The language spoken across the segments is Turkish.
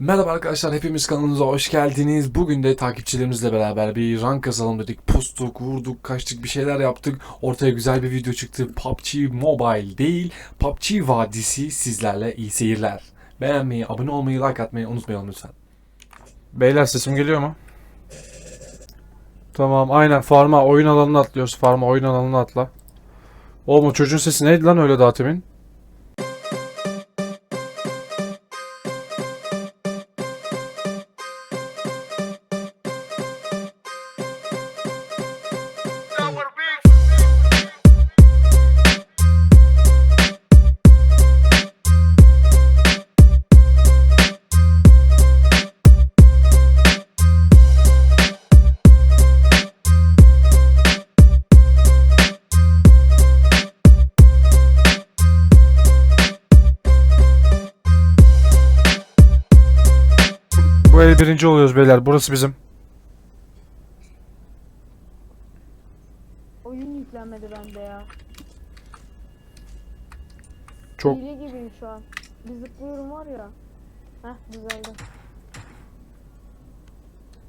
Merhaba arkadaşlar, hepimiz kanalımıza hoş geldiniz. Bugün de takipçilerimizle beraber bir rank kazalım dedik. Pustuk, vurduk, kaçtık, bir şeyler yaptık. Ortaya güzel bir video çıktı. PUBG Mobile değil, PUBG Vadisi sizlerle iyi seyirler. Beğenmeyi, abone olmayı, like atmayı unutmayalım lütfen. Beyler sesim geliyor mu? Tamam aynen farma oyun alanına atlıyoruz. Farma oyun alanına atla. Oğlum çocuğun sesi neydi lan öyle daha temin? Birinci oluyoruz beyler. Burası bizim. Oyun yüklenmedi bende ya. Çok Hile gibiyim şu an. Bir zıplıyorum var ya. Heh düzeldi.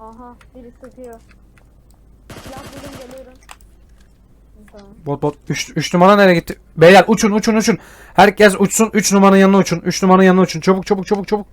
Aha biri sıkıyor. Silah buldum geliyorum. Tamam. bot bot 3 3 numara nereye gitti? Beyler uçun uçun uçun. Herkes uçsun 3 numaranın yanına uçun. 3 numaranın yanına uçun. Çabuk çabuk çabuk çabuk.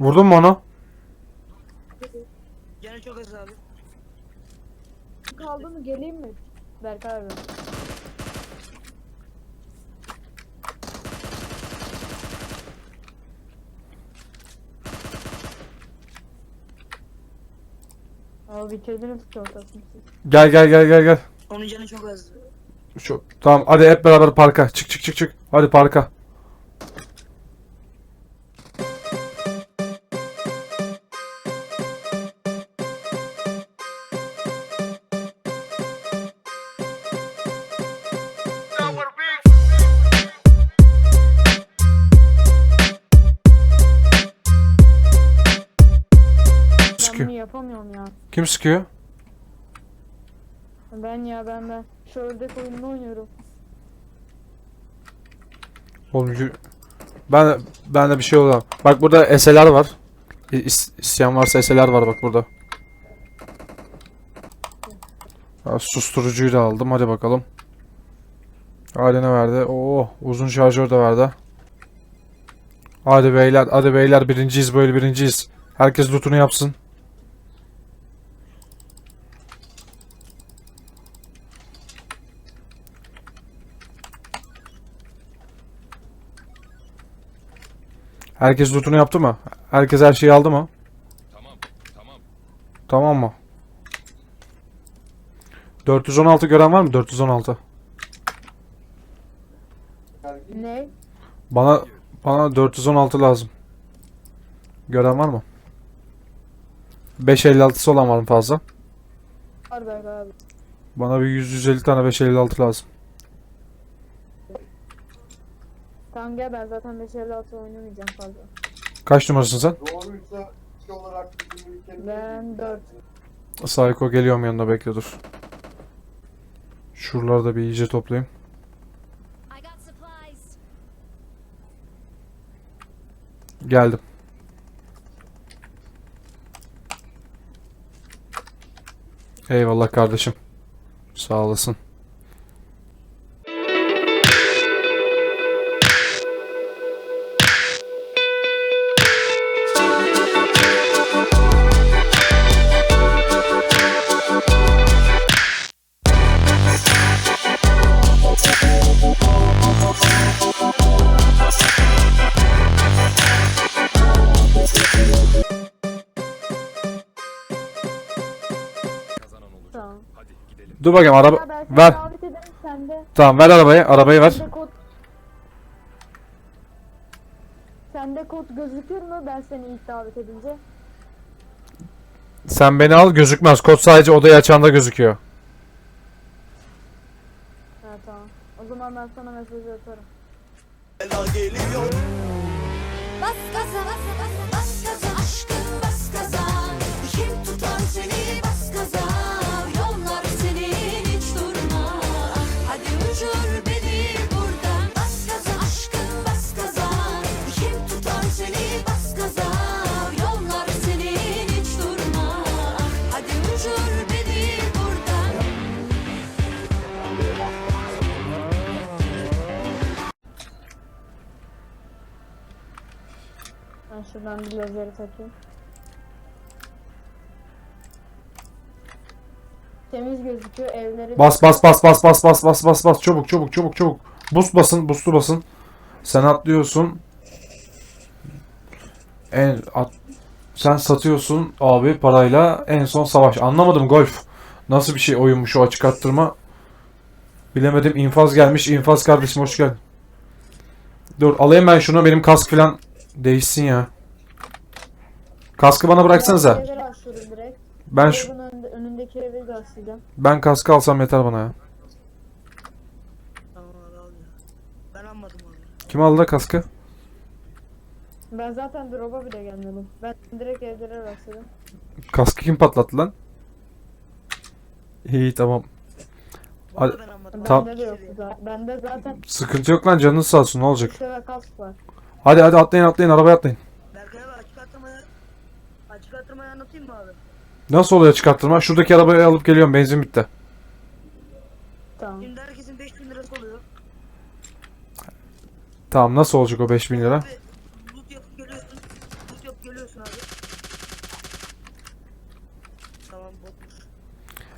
Vurdun mu onu? Gene çok az abi. Kaldı mı geleyim mi? Berkay abi. Aa bitirdiniz ki ortasını siz. Gel gel gel gel gel. Onun canı çok az. Şu, tamam hadi hep beraber parka. Çık çık çık çık. Hadi parka. Kim sıkıyor? Ben ya ben ben. Şu ördek oyununu oynuyorum. Oğlum yürü- ben ben de bir şey oluyor. Bak burada SLR var. İs- İsteyen varsa SLR var bak burada. Ha, susturucuyu da aldım. Hadi bakalım. Hadi ne verdi? Oo, uzun şarjör de verdi. Hadi beyler, hadi beyler birinciyiz böyle birinciyiz. Herkes lootunu yapsın. Herkes lootunu yaptı mı? Herkes her şeyi aldı mı? Tamam, tamam. Tamam mı? 416 gören var mı? 416. Ne? Bana bana 416 lazım. Gören var mı? 556'sı olan var mı fazla? Var abi. Bana bir 100 150 tane 556 lazım. Tamam gel ben zaten 556 oynamayacağım fazla. Kaç numarasın sen? Doğruysa kişi olarak bizim Ben 4. Psycho geliyorum yanına bekle dur. Şuraları da bir iyice toplayayım. Geldim. Eyvallah kardeşim. Sağ olasın. Dur bakayım araba Ya ben seni ver. davet ederim sen de. Tamam ver arabayı. Arabayı ver. Sende kod... Sende kod gözükür mü ben seni ilk davet edince? Sen beni al gözükmez. Kod sadece odayı açanda gözüküyor. Ha tamam. O zaman ben sana mesaj atarım. Bas gaza bas gaza bas gaza aşkım bas gaza Kim tutar seni bas gaza şuradan bir lazeri takayım. Temiz gözüküyor evleri. Bas bas bas bas bas bas bas bas bas çabuk çabuk çabuk çabuk. Boost basın, boost'u basın. Sen atlıyorsun. En at sen satıyorsun abi parayla en son savaş. Anlamadım golf. Nasıl bir şey oyunmuş o açık arttırma. Bilemedim. infaz gelmiş. infaz kardeşim hoş geldin. Dur alayım ben şunu. Benim kask falan değişsin ya. Kaskı bana bıraksanıza. Direkt. Ben şu önünde, önündeki evi göstereceğim. ben kaskı alsam yeter bana ya. Tamam abi al ya. Ben almadım abi. Kim aldı kaskı? Ben zaten drop'a bile gelmedim. Ben direkt evlere rastladım. Kaskı kim patlattı lan? İyi tamam. Vallahi ben almadım. Bende de yoktu zaten. Bende zaten Sıkıntı yok lan canınız sağ olsun ne olacak? sefer kask var. Hadi hadi atlayın atlayın arabaya atlayın. Berkay abi açık arttırmayı açık arttırmayı anlatayım mı abi? Nasıl oluyor çıkarttırma? Şuradaki arabayı alıp geliyorum benzin bitti. Tamam. Şimdi herkesin 5000 lirası oluyor. Tamam nasıl olacak o 5000 lira? Abi loot yapıp geliyorsun. Loot yapıp geliyorsun abi. Tamam botmuş.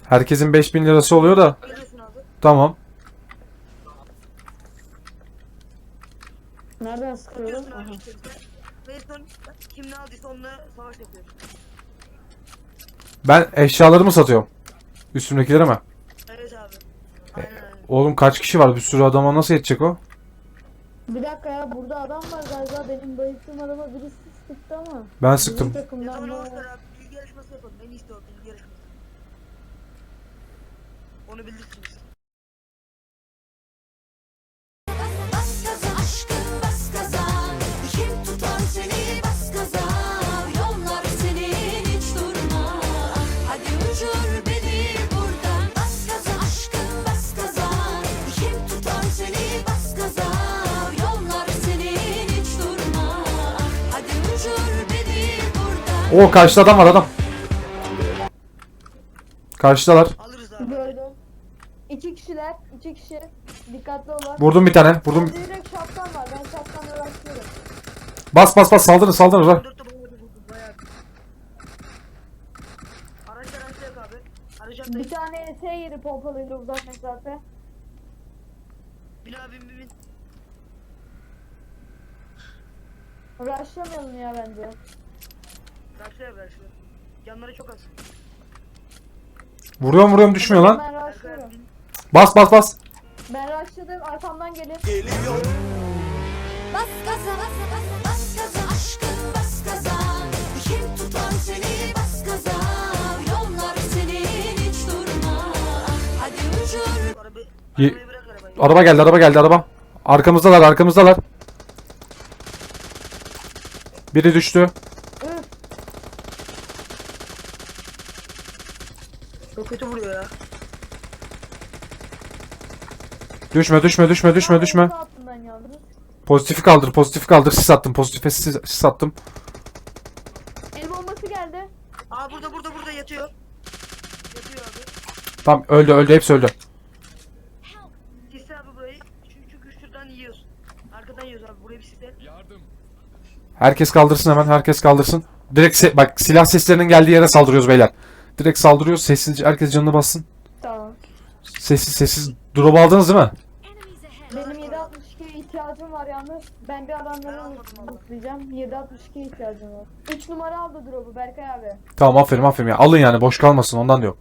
Herkesin 5000 lirası oluyor da. Geliyorsun abi. Tamam. Nereden sıkıyorum? Aha. abi işte bize. Ve son kim ne aldıysa onunla savaş yapıyorsun. Ben eşyalarımı satıyorum. Üstümdekileri mi? Evet abi. Aynen aynen. Oğlum kaç kişi var? Bir sürü adama nasıl yetecek o? Bir dakika ya burada adam var galiba benim bayıldığım adama birisi sıktı ama. Ben Bizim sıktım. Ne takımdan da- olursa abi bilgi yarışması yapalım. En iyisi de o bilgi yarışması. Onu bilirsiniz. O karşıda adam var adam. Karşıdalar. Alırız abi. Gördüm. İki kişiler, iki kişi. Dikkatli olun. Vurdum bir tane. Vurdum. Direkt şapkan var. Ben şapkanla uğraşıyorum. Bas bas bas saldırın saldırın. lan. Dört de bayağı bir vurdum bayağı. bir. Araç araç yok abi. Araç atlayın. Bir tane S yeri pompalıyla uzak mesafe. Bin abi bin bin. Rushlamayalım ya bence. Raşlaya. Yanları çok az. Vuruyorum vuruyorum düşmüyor lan. Ben rushlıyorum. Bas bas bas. Ben rushladım. Arkamdan gelin. Bas gaza bas gaza bas gaza aşkım bas gaza Kim tutar seni bas gaza Yollar senin hiç durma Hadi uçur Arabayı, Ye- arabayı bırak arabayı. Araba geldi araba geldi araba. Arkamızdalar arkamızdalar. Biri düştü. Çok kötü vuruyor ya. Düşme düşme düşme düşme düşme. Pozitifi kaldır pozitifi kaldır. Sis attım pozitife sis, sis attım. El bombası geldi. Aa burada burada burada yatıyor. Yatıyor abi. Tamam öldü öldü hepsi öldü. Sisle abi burayı. Çünkü, çünkü şuradan yiyoruz. Arkadan yiyoruz abi. Burayı bir sisle. Herkes kaldırsın hemen herkes kaldırsın. Direkt se- bak silah seslerinin geldiği yere saldırıyoruz beyler. Direkt saldırıyoruz sessizce herkes canını bassın. Tamam. Sessiz sessiz. Drop aldınız değil mi? Benim 7.62'ye ihtiyacım var yalnız. Ben bir adamları unutmayacağım. 7.62'ye ihtiyacım var. 3 numara aldı drop'u Berkay abi. Tamam aferin aferin ya. Alın yani boş kalmasın ondan diyor.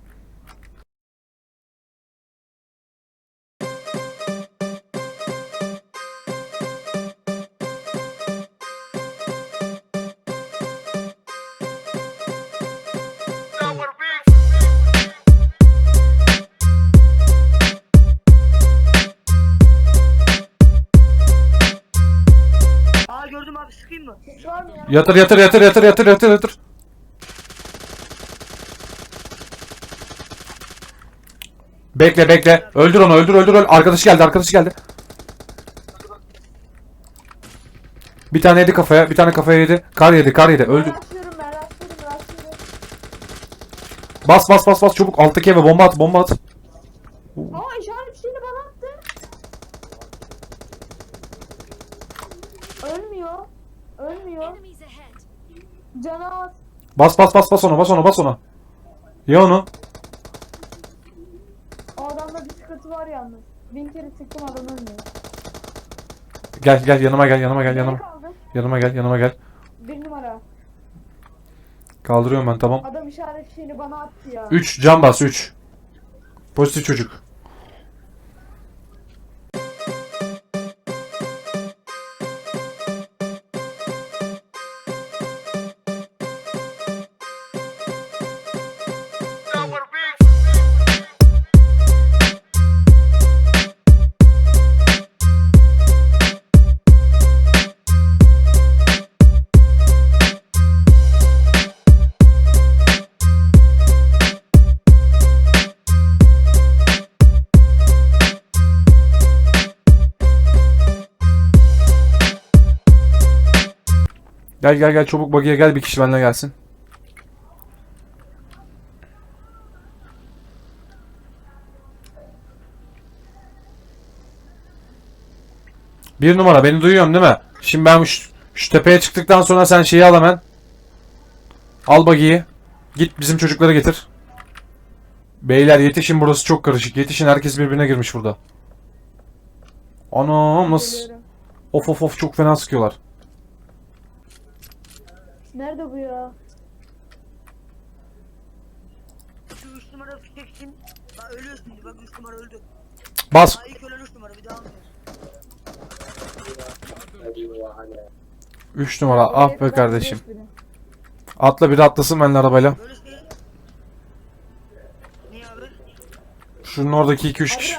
Yatır yatır yatır yatır yatır yatır yatır. Bekle bekle. Öldür onu öldür öldür öldür. Arkadaşı geldi arkadaşı geldi. Bir tane yedi kafaya bir tane kafaya yedi. Kar yedi kar yedi. Öldü. Ben. Bas bas bas bas çabuk. Alttaki eve bomba at bomba at. Aa işaret şeyini bana attı. Ölmüyor. Ölmüyor. Canı az. Bas bas bas bas ona bas ona bas ona. Ye onu. O adamda bir sıkıntı var yalnız. Bin kere sıktım adam ölmüyor. Gel gel yanıma gel yanıma gel yanıma. kaldı. Yanıma gel yanıma gel. Bir numara. Kaldırıyorum ben tamam. Adam işaret şeyini bana attı ya. 3 can bas 3. Pozitif çocuk. Gel gel gel çabuk bagiye gel bir kişi benimle gelsin. Bir numara beni duyuyorsun değil mi? Şimdi ben şu, şu tepeye çıktıktan sonra sen şeyi al hemen. Al bagiyi. Git bizim çocukları getir. Beyler yetişin burası çok karışık. Yetişin herkes birbirine girmiş burada. Anam nasıl? Of of of çok fena sıkıyorlar. Nerede bu ya? Şu 3 numara fişek için. Bak ölüyorsun şimdi bak 3 numara öldü. Bas. Daha ilk ölen 3 numara bir daha almıyor. 3 numara. Ah be kardeşim. Atla biri atlasın benimle arabayla. Böyle şey. Niye abi? Şunun oradaki 2-3 kişi.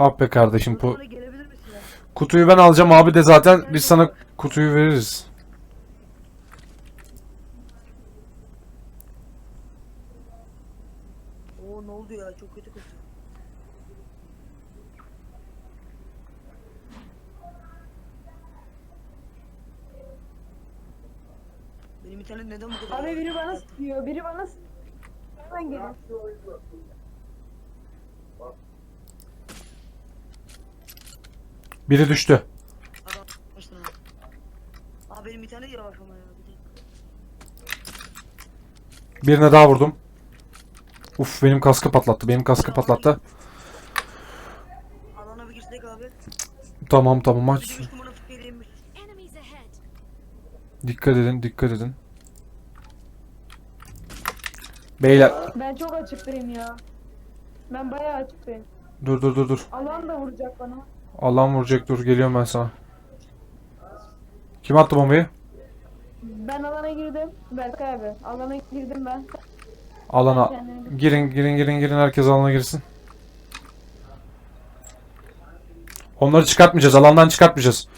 Ah be kardeşim. Bu kutuyu ben alacağım abi de zaten biz sana kutuyu veririz. Oo ne oldu ya çok kötü kötü. Benim internet neden bu kadar? Abi biri bana sıkıyor. Biri bana sıkıyor. Hemen gelin. Biri düştü. Adam başına. Benim internet yavaş ama ya. Bir. Birine daha vurdum. Uf benim kaskı patlattı. Benim kaskı patlattı. Alana bir girsek abi. Tamam tamam aç. 3 numara fişeğe inmiş. Enemies ahead. Dikkat edin dikkat edin. Beyler Ben çok açıktayım ya. Ben bayağı açıktayım. dur dur dur dur. Alan da vuracak bana. Allah'ım vuracak dur geliyorum ben sana. Kim attı bombayı? Ben alana girdim. Berkay abi. Alana girdim ben. Alana. Girin girin girin girin herkes alana girsin. Onları çıkartmayacağız. Alandan çıkartmayacağız.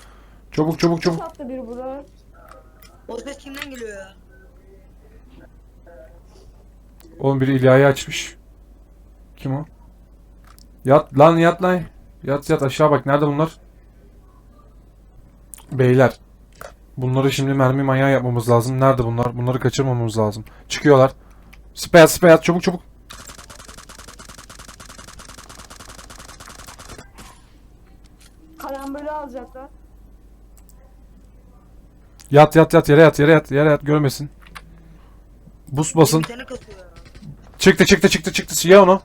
Çabuk çabuk çabuk. sattı biri burada. O ses kimden geliyor ya? Oğlum biri ilahi açmış. Kim o? Yat lan yat lan. Yat yat aşağı bak. Nerede bunlar? Beyler. Bunları şimdi mermi manyağı yapmamız lazım. Nerede bunlar? Bunları kaçırmamamız lazım. Çıkıyorlar. Speyat speyat çabuk çabuk. Karambölü alacaklar. Yat yat yat yere yat yere yat yere yat görmesin. Bus basın. Çıktı çıktı çıktı çıktı. Ye onu.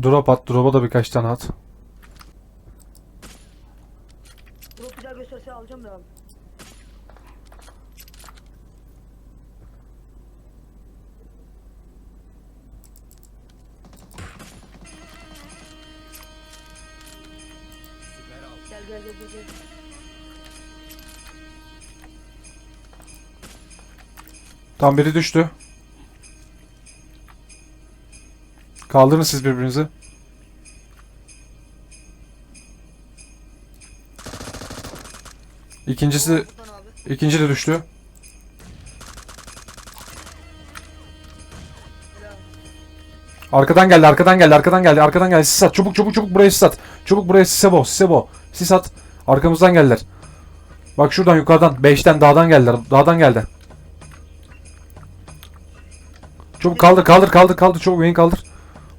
Drop at. Drop'a da birkaç tane at. Drop bir daha gösterse alacağım da abi. Gel gel gel gel. gel. Tam biri düştü. Kaldırın siz birbirinizi. İkincisi, ikinci de düştü. Arkadan geldi, arkadan geldi, arkadan geldi, arkadan geldi. Sis at. Çabuk çabuk çabuk buraya sis at. Çabuk buraya sise bo, sise bo. Sis at. Arkamızdan geldiler. Bak şuradan yukarıdan, 5'ten dağdan geldiler. Dağdan geldi. Çabuk kaldır, kaldır, kaldır, kaldır. Çabuk beni kaldır.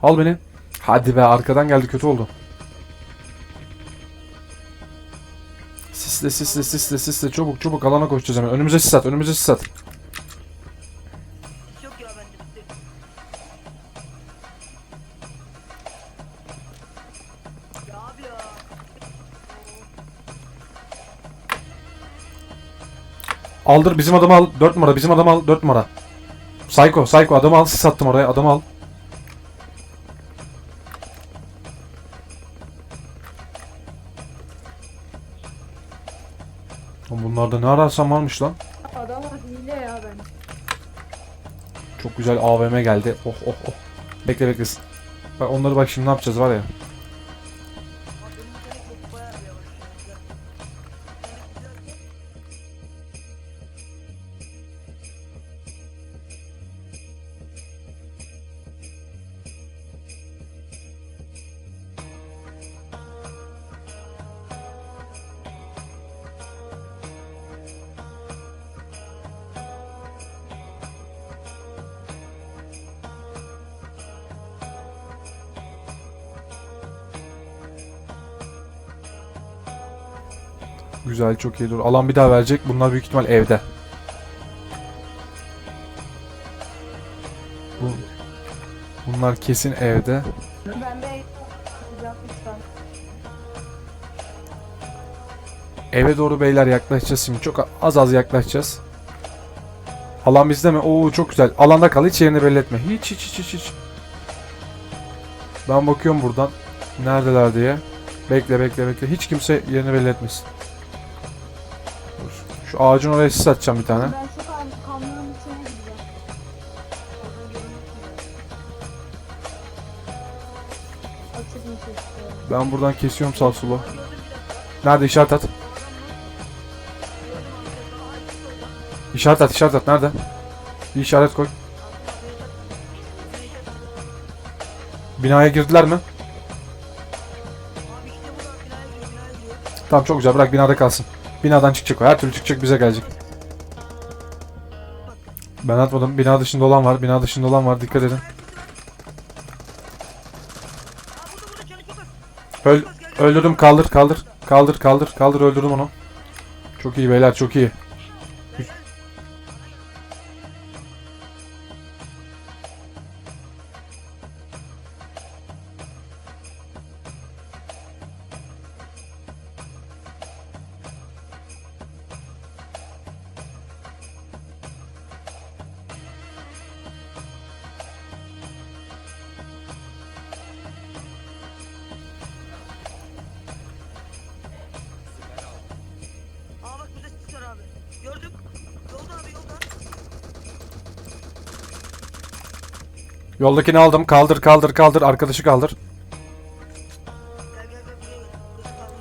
Al beni. Hadi be, arkadan geldi, kötü oldu. Sisle, sisle, sisle, sisle. Çabuk, çabuk alana koşacağız hemen. Önümüze sis at, önümüze sis at. Aldır bizim adamı al. 4 numara bizim adamı al. 4 numara. Psycho, Psycho adamı al. Sis attım oraya. Adamı al. Bunlarda ne ararsam varmış lan. Adam hile ya ben. Çok güzel AVM geldi. Oh oh oh. Bekle bekle. Bak onları bak şimdi ne yapacağız var ya. Güzel çok iyi dur. Alan bir daha verecek. Bunlar büyük ihtimal evde. Bu, bunlar kesin evde. Ben. Eve doğru beyler yaklaşacağız şimdi. Çok az az yaklaşacağız. Alan bizde mi? Oo çok güzel. Alanda kal. Hiç yerini belli etme. Hiç hiç hiç hiç hiç. Ben bakıyorum buradan. Neredeler diye. Bekle bekle bekle. Hiç kimse yerini belli etmesin. Şu ağacın oraya sis atacağım bir tane. Ben şu kam kamyonun içine. Ben buradan kesiyorum sağ sola. Nerede işaret at? İşaret at işaret at. Nerede? Bir işaret koy. Binaya girdiler mi? Tamam çok güzel bırak binada kalsın. Binadan çıkacak o. Her türlü çıkacak bize gelecek. Ben atmadım. Bina dışında olan var. Bina dışında olan var. Dikkat edin. Öl öldürdüm. Kaldır kaldır. Kaldır kaldır kaldır öldürdüm onu. Çok iyi beyler çok iyi. Yoldakini aldım. Kaldır kaldır kaldır. Arkadaşı kaldır. Gel gel gel buraya gel. Burası kaldı.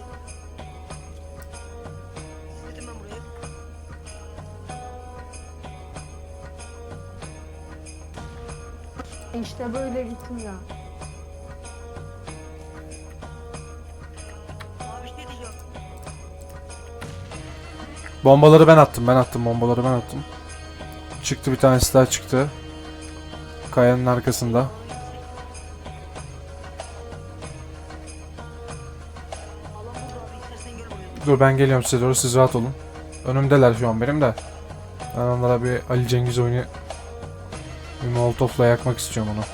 Sisledim ben burayı. İşte böyle gittim ya. Abi şey diyeceğim. Bombaları ben attım. Ben attım. Bombaları ben attım. Çıktı bir tanesi daha çıktı. Kayanın arkasında. Dur ben geliyorum size doğru siz rahat olun. Önümdeler şu an benim de. Ben onlara bir Ali Cengiz oyunu bir molotofla yakmak istiyorum onu.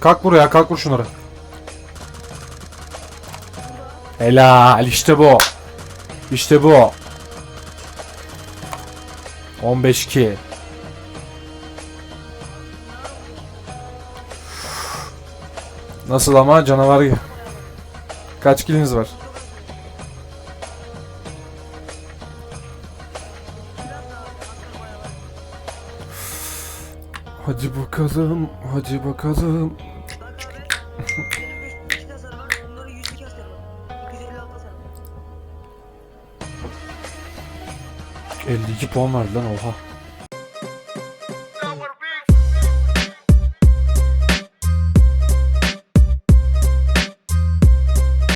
Kalk buraya kalk vur şunları. Helal işte bu. İşte bu. 15 2. Nasıl ama canavar gibi. Kaç kiliniz var? Hadi bakalım, hadi bakalım. 52 puan verdi lan oha.